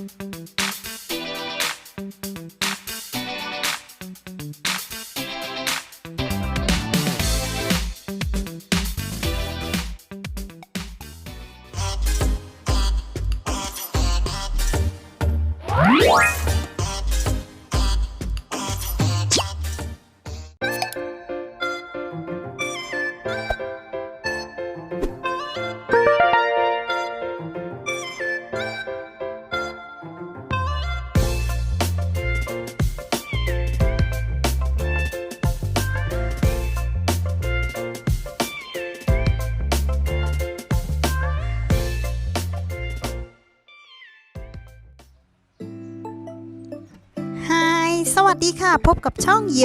สวัสดีค่ะ พบกับช่องโย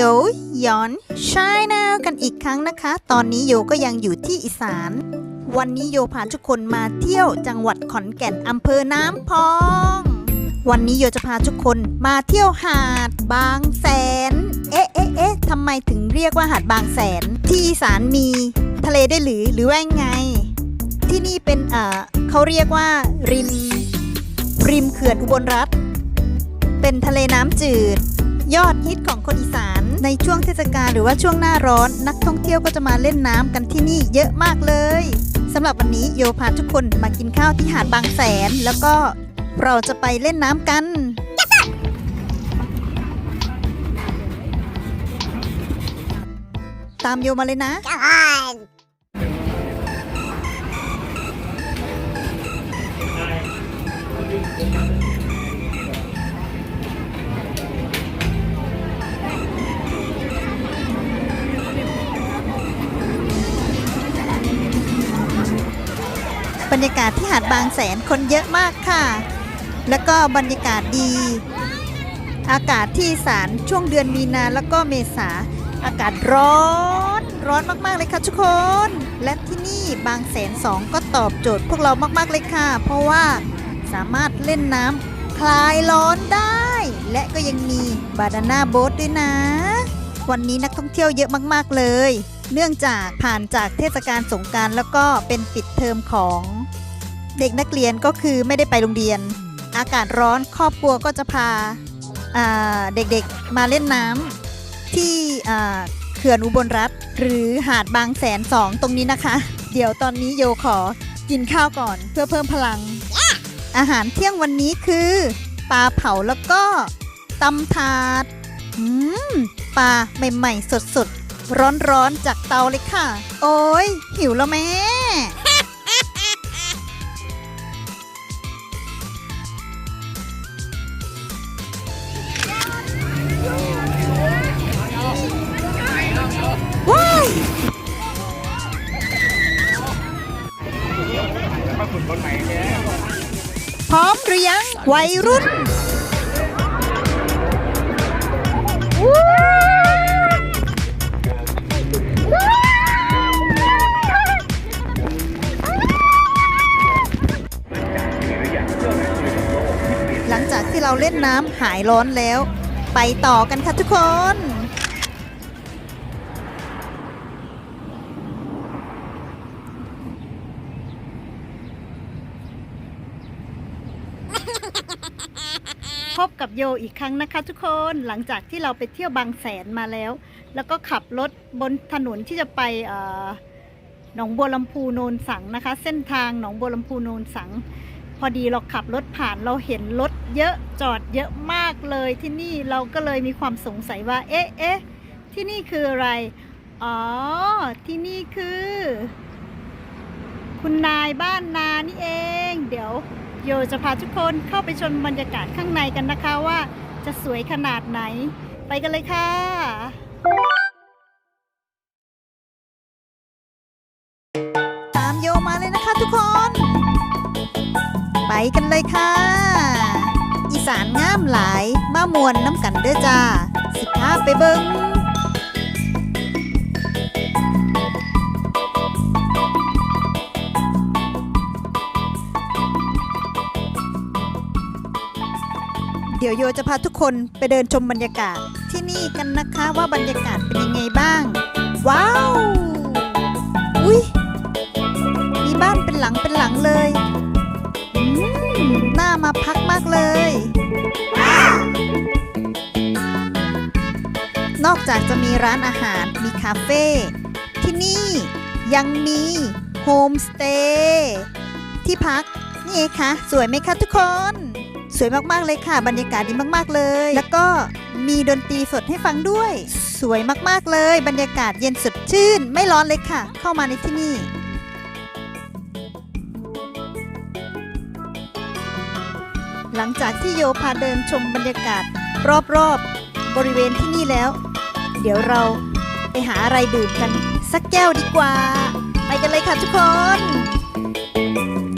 หยอนชายนลกันอีกครั้งนะคะ ตอนนี้โยก็ยังอยู่ที่อีสาน วันนี้โยพาทุกคนมาเที่ยวจังหวัดขอนแก่นอำเภอน้ำพอง วันนี้โยจะพาทุกคนมาเที่ยวหาดบางแสน เอ๊ะเอ๊ะเอ๊ะทำไมถึงเรียกว่าหาดบางแสน ที่อีสานมีทะเลได้หรือหรือว่ายังไง ที่นี่เป็นเอ่อเขาเรียกว่าริมริมเขื่อนอุบลรัฐเป็นทะเลน้ำจืด ยอดฮิตของคนอีสาน ในช่วงเทศกาลหรือว่าช่วงหน้าร้อน นักท่องเที่ยวก็จะมาเล่นน้ำกันที่นี่เยอะมากเลยสำหรับวันนี้โยพาทุกคนมากินข้าวที่หาดบางแสน แล้วก็เราจะไปเล่นน้ำกันตามโยมาเลยนะบร รยากาศที่หาดบางแสนคนเยอะมากค่ะ แล้วก็บรรยากาศดี อากาศที่สารช่วงเดือนมีนาแล้วก็เมษาอากาศร้อนร้อนมากๆเลยค่ะทุกคน และที่นี่บางแสนสองก็ตอบโจทย์พวกเรามากๆเลยค่ะ เพราะว่าสามารถเล่นน้ำคลายร้อนได้ และก็ยังมีบาดาน่าโบ๊ทด้วยนะ วันนี้นักท่องเที่ยวเยอะมากๆเลย เนื่องจากผ่านจากเทศกาลสงการแล้วก็เป็นปิดเทอมของ เด็กนักเรียนก็คือไม่ได้ไปโรงเรียน อากาศร้อนครอบครัวก็จะพาเด็กๆมาเล่นน้ำที่เขื่อนอุบลรัฐหรือหาดบางแสนสองตรงนี้นะคะ เดี๋ยวตอนนี้โยขอกินข้าวก่อนเพื่อเพิ่มพลัง อาหารเที่ยงวันนี้คือปลาเผาแล้วก็ตำถาดปลาใหม่ๆสดๆ ร้อนๆจากเตาเลยค่ะ โอ้ยหิวแล้วแม่ พร้อมหรือยังวัยรุ่น หลังจากที่เราเล่นน้ำหายร้อนแล้ว ไปต่อกันค่ะทุกคน พบกับโยอีกครั้งนะคะ ทุกคนหลังจากที่เราไปเที่ยวบางแสนมาแล้ว แล้วก็ขับรถบนถนนที่จะไปหนองบัวลำพูโนนสังนะคะ เส้นทางหนองบัวลำพูโนนสัง พอดีเราขับรถผ่านเราเห็นรถเยอะจอดเยอะมากเลยที่นี่เราก็เลยมีความสงสัยว่า เอ๊ะเอ๊ะที่นี่คืออะไร อ๋อ ที่นี่คือ คุณนายบ้านนานี่เอง เดี๋ยว โยจะพาทุกคนเข้าไปชมบรรยากาศข้างในกันนะคะว่าจะสวยขนาดไหน ไปกันเลยค่ะ ตามโยมาเลยนะคะทุกคน ไปกันเลยค่ะ อีสานงามหลายมามวนน้ำกันเด้อจ้า สิพาไปเบิง เดี๋ยวโยจะพาทุกคนไปเดินชมบรรยากาศที่นี่กันนะคะว่าบรรยากาศเป็นยังไงบ้าง ว้าว อุ้ยมีบ้านเป็นหลังเป็นหลังเลยอืมน่ามาพักมากเลย นอกจากจะมีร้านอาหารมีคาเฟ่ที่นี่ยังมีโฮมสเตย์ที่พักนี่เองคะสวยไหมคะทุกคน สวยมากๆเลยค่ะ บรรยากาศดีมากๆเลย แล้วก็มีดนตรีสดให้ฟังด้วย สวยมากๆเลย บรรยากาศเย็นสดชื่น ไม่ร้อนเลยค่ะ เข้ามาในที่นี่หลังจากที่โยพาเดินชมบรรยากาศ รอบๆบริเวณที่นี่แล้ว เดี๋ยวเราไปหาอะไรดื่มกัน สักแก้วดีกว่า ไปกันเลยค่ะทุกคน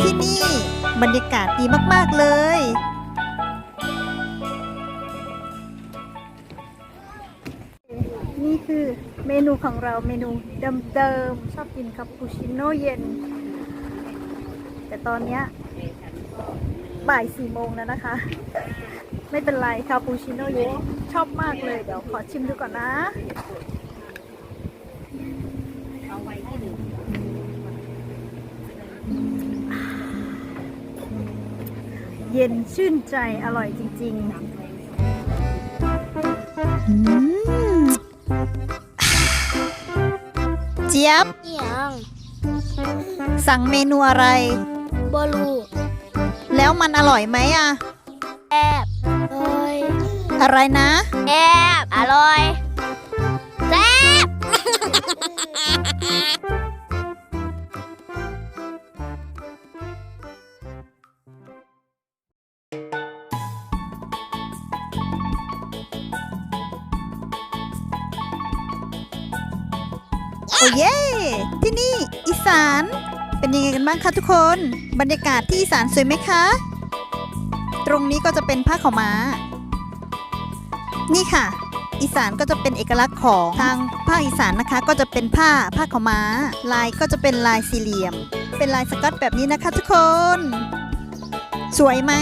ที่นี่บรรยากาศดีมากๆเลย นี่คือเมนูของเราเมนูเดิมๆชอบกินคาปูชิโน่เย็น แต่ตอนเนี้ยบ่ายสี่โมงแล้วนะคะ ไม่เป็นไรคาปูชิโน่เย็นชอบมากเลย เดี๋ยวขอชิมดูก่อนนะเย็นชื่นใจอร่อยจริงๆ จี๊ยบเอียงสั่งเมนูอะไรบอลูแล้วมันอร่อยไหมอะแอบเอ้ยอะไรนะ แอบอร่อยแซ่บ เย่ที่นี่อีสาน เป็นยังไงกันบ้างคะทุกคน บรรยากาศที่อีสานสวยไหมคะ ตรงนี้ก็จะเป็นผ้าขาวม้า นี่ค่ะ อีสานก็จะเป็นเอกลักษณ์ของทางภาคอีสานนะคะ ก็จะเป็นผ้าผ้าขาวม้า ลายก็จะเป็นลายสี่เหลี่ยม เป็นลายสกัตแบบนี้นะคะ ทุกคน สวยไหม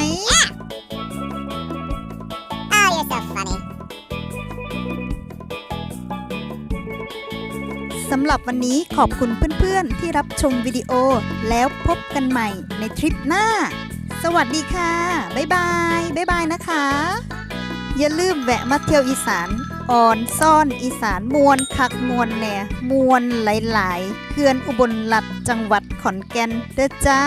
สำหรับวันนี้ขอบคุณเพื่อนๆ ที่รับชมวิดีโอ แล้วพบกันใหม่ในทริปหน้า สวัสดีค่ะ บ๊ายบาย บ๊ายบายนะคะ อย่าลืมแวะมาเที่ยวอีสานอ่อนซ่อนอีสานมวลคักมวลแหน่มวลหลายๆเพื่อนอุบลรัฐจังหวัดขอนแก่นเด้อจ้า